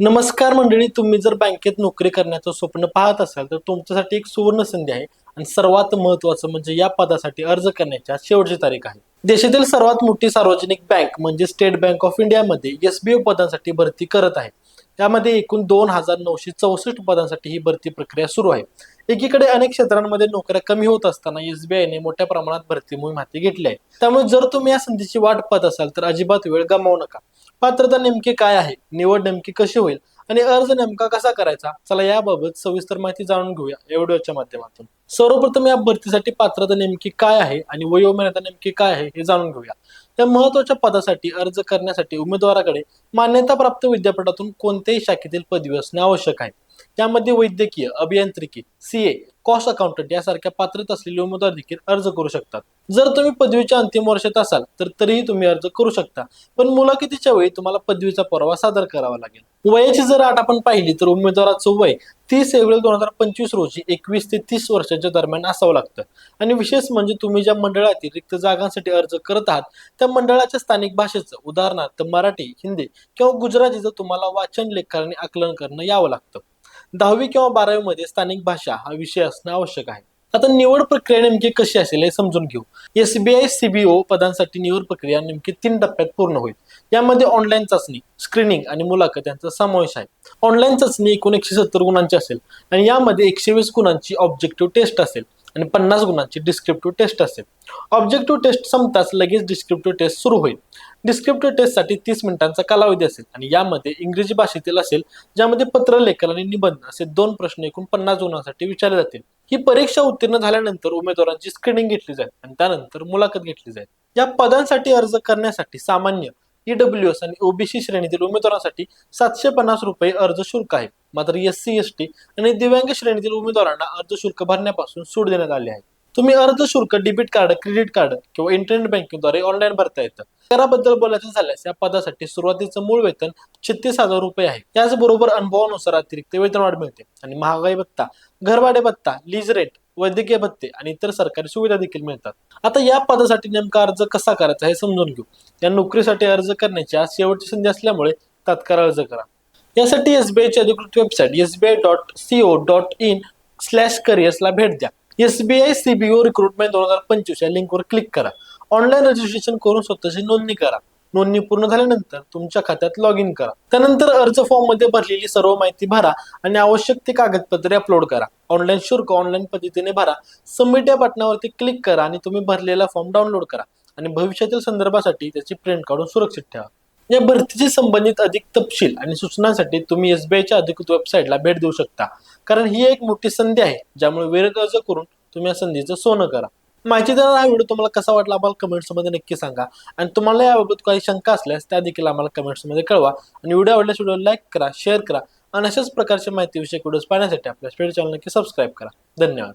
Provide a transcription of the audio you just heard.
नमस्कार मंडळी तुम्ही जर बँकेत नोकरी करण्याचं स्वप्न पाहत असाल तर तुमच्यासाठी एक सुवर्ण संधी आहे. आणि सर्वात महत्त्वाचं म्हणजे या पदासाठी अर्ज करण्याच्या शेवटची तारीख आहे. देशातील सर्वात मोठी सार्वजनिक बँक म्हणजे स्टेट बँक ऑफ इंडियामध्ये एसबीओ पदांसाठी भरती करत आहे. त्यामध्ये एकूण दोन हजार नऊशे चौसष्ट पदांसाठी ही भरती प्रक्रिया सुरू आहे. एकीकडे अनेक क्षेत्रांमध्ये नोकऱ्या कमी होत असताना एसबीआयने मोठ्या प्रमाणात भरती मोहीम हाती घेतली आहे. त्यामुळे जर तुम्ही या संधीची वाट पाहत असाल तर अजिबात वेळ गमावू नका. पात्रता नेमकी काय आहे? निवड नेमकी कशी होईल? आणि अर्ज नेमका कसा करायचा? चला याबाबत सविस्तर माहिती जाणून घेऊया या व्हिडिओच्या माध्यमातून. सर्वप्रथम या भरतीसाठी पात्रता नेमकी काय आहे आणि वयोमर्यादा नेमकी काय आहे हे जाणून घेऊया. या महत्त्वाच्या पदासाठी अर्ज करण्यासाठी उमेदवाराकडे मान्यताप्राप्त विद्यापीठातून कोणत्याही शाखेतील पदवी असणे आवश्यक आहे. त्यामध्ये वैद्यकीय अभियांत्रिकी सीए कॉस्ट अकाउंटंट यासारख्या पात्रता असलेले उमेदवार देखील अर्ज करू शकतात. जर तुम्ही पदवीच्या अंतिम वर्षात असाल तर तरीही तुम्ही अर्ज करू शकता. पण मुलाखतीच्या वेळी तुम्हाला पदवीचा पुरावा सादर करावा लागेल. वयाची जर आठ आपण पाहिली तर उमेदवाराचं वय तीस एप्रिल दोन हजार पंचवीस रोजी एकवीस ते तीस वर्षाच्या दरम्यान असावं लागतं. आणि विशेष म्हणजे तुम्ही ज्या मंडळातील रिक्त जागांसाठी अर्ज करत आहात त्या मंडळाच्या स्थानिक भाषेचं उदाहरणार्थ मराठी हिंदी किंवा गुजरातीचं तुम्हाला वाचन लेखन आणि आकलन करणं यावं लागतं. दहावी किंवा बारावीमध्ये स्थानिक भाषा हा विषय असणं आवश्यक आहे. आता निवड प्रक्रिया नेमकी कशी असेल हे समजून घेऊ. एसबीआय सीबीओ पदांसाठी निवड प्रक्रिया नेमकी तीन टप्प्यात पूर्ण होईल. यामध्ये ऑनलाईन चाचणी स्क्रीनिंग आणि मुलाखत यांचा समावेश आहे. ऑनलाईन चाचणी एकूण एकशे सत्तर गुणांची असेल आणि यामध्ये एकशे वीस गुणांची ऑब्जेक्टिव्ह टेस्ट असेल आणि पन्नास गुणांची डिस्क्रिप्टिव्ह टेस्ट असेल. ऑब्जेक्टिव्ह टेस्ट संपताच लगेच डिस्क्रिप्टिव्ह टेस्ट सुरू होईल. डिस्क्रिप्टिव्ह टेस्टसाठी तीस मिनिटांचा कालावधी असेल. आणि यामध्ये इंग्रजी भाषेतील असेल ज्यामध्ये पत्रलेखन आणि निबंध असे दोन प्रश्न एकूण पन्नास गुणांसाठी विचारले जातील. ही परीक्षा उत्तीर्ण झाल्यानंतर उमेदवारांची स्क्रीनिंग घेतली जाईल आणि त्यानंतर मुलाखत घेतली जाईल. या पदांसाठी अर्ज करण्यासाठी सामान्य ईडब्ल्यू एस आणि ओबीसी श्रेणीतील उमेदवारांसाठी सातशे पन्नास रुपये अर्ज शुल्क आहे. मात्र एस सी एस टी आणि दिव्यांग श्रेणीतील उमेदवारांना अर्ज शुल्क भरण्यापासून सूट देण्यात आली आहे. तुम्ही अर्ज शुल्क डेबिट कार्ड क्रेडिट कार्ड किंवा इंटरनेट बँकिंगद्वारे ऑनलाईन भरता येतं. कराबद्दल बोलायचं झाल्यास या पदासाठी सुरुवातीचं मूळ वेतन छत्तीस हजार रुपये आहे. त्याचबरोबर अनुभवानुसार अतिरिक्त वेतनवाढ मिळते आणि महागाई भत्ता घरभाडे भत्ता लीज रेट वैद्यकीय भत्ते आणि इतर सरकारी सुविधा देखील मिळतात. आता या पदासाठी नेमका अर्ज कसा करायचा हे समजून घेऊ. या नोकरीसाठी अर्ज करण्याची आज शेवटची संधी असल्यामुळे तात्काळ अर्ज करा. यासाठी एसबीआयची अधिकृत website SBI dot co dot in slash करिअर्सला भेट द्या. S B I CBO recruitment दोन हजार पंचवीस या लिंकवर क्लिक करा. ऑनलाईन रजिस्ट्रेशन करून स्वतःची नोंदणी करा. नोंदणी पूर्ण झाल्यानंतर तुमच्या खात्यात लॉग इन करा. त्यानंतर अर्ज फॉर्ममध्ये भरलेली सर्व माहिती भरा आणि आवश्यक ती कागदपत्रे अपलोड करा. ऑनलाईन शुल्क ऑनलाईन पद्धतीने भरा. सबमिट या बटनावरती क्लिक करा आणि तुम्ही भरलेला फॉर्म डाउनलोड करा. आणि भविष्यातील संदर्भासाठी त्याची प्रिंट काढून सुरक्षित ठेवा. या भरतीशी संबंधित अधिक तपशील आणि सूचनांसाठी तुम्ही एसबीआयच्या अधिकृत वेबसाईटला भेट देऊ शकता. कारण ही एक मोठी संधी आहे ज्यामुळे वेळेत अर्ज करून तुम्ही या संधीचं सोनं करा. माहिती देणारा हा व्हिडिओ तुम्हाला कसा वाटला आम्हाला कमेंट्समध्ये नक्की सांगा. आणि तुम्हाला याबाबत काही शंका असल्यास त्या देखील आम्हाला कमेंट्समध्ये कळवा. आणि व्हिडिओ आवडल्यास व्हिडिओ लाईक करा शेअर करा आणि अशाच प्रकारच्या माहितीविषयक व्हिडिओज पाहण्यासाठी आपल्या स्पीड चॅनल नक्की सबस्क्राईब करा. धन्यवाद.